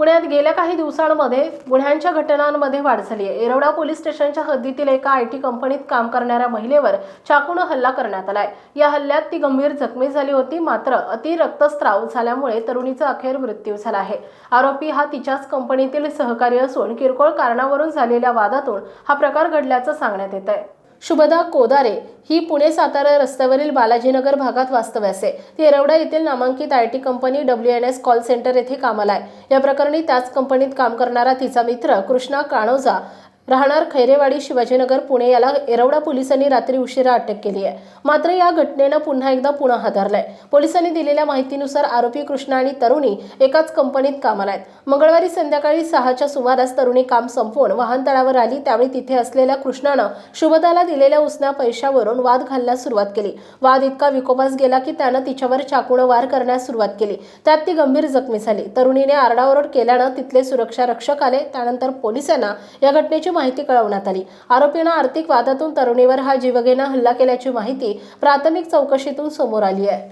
पुण्यात गेल्या काही दिवसांमध्ये गुन्ह्यांच्या घटनांमध्ये वाढ झाली आहे. येरवडा पोलीस स्टेशनच्या हद्दीतील एका आय टी कंपनीत काम करणाऱ्या महिलेवर चाकूनं हल्ला करण्यात आलाय. या हल्ल्यात ती गंभीर जखमी झाली होती मात्र अति रक्तस्त्राव झाल्यामुळे तरुणीचा अखेर मृत्यू झाला आहे. आरोपी हा तिच्याच कंपनीतील सहकारी असून किरकोळ कारणावरून झालेल्या वादातून हा प्रकार घडल्याचं सांगण्यात येत आहे शुभदा कोदारे ही पुणे सातारा रस्त्यावरील बालाजीनगर भागात वास्तव्यास आहे. ती येरवडा येथील नामांकित I T company W N S call centre येथे कामाला आहे. या प्रकरणी त्याच कंपनीत काम करणारा तिचा मित्र कृष्णा काणोजा राहणार खैरेवाडी शिवाजीनगर पुणे याला येरवडा पोलिसांनी रात्री उशिरा अटक केली आहे. मात्र या घटनेनं पुन्हा एकदा पुन्हा हादरलाय. पोलिसांनी दिलेल्या माहितीनुसार आरोपी कृष्णा आणि तरुणी एकाच कंपनीत कामाला आहेत. मंगळवारी संध्याकाळी सहाच्या सुमारास तरुणी काम संपवून वाहनतळावर आली. त्यावेळी तिथे असलेल्या कृष्णानं शुभदाला दिलेल्या उसना पैशावरून वाद घालण्यास सुरुवात केली. वाद इतका विकोपास गेला की त्यानं तिच्यावर चाकूनं वार करण्यास सुरुवात केली. त्यात ती गंभीर जखमी झाली. तरुणीने आरडाओरड केल्यानं तिथले सुरक्षा रक्षक आले. त्यानंतर पोलिसांना या घटनेची माहिती कळवण्यात आली. आरोपीनं आर्थिक वादातून तरुणीवर हा जीवघेणा हल्ला केल्याची माहिती प्राथमिक चौकशीतून समोर आली आहे.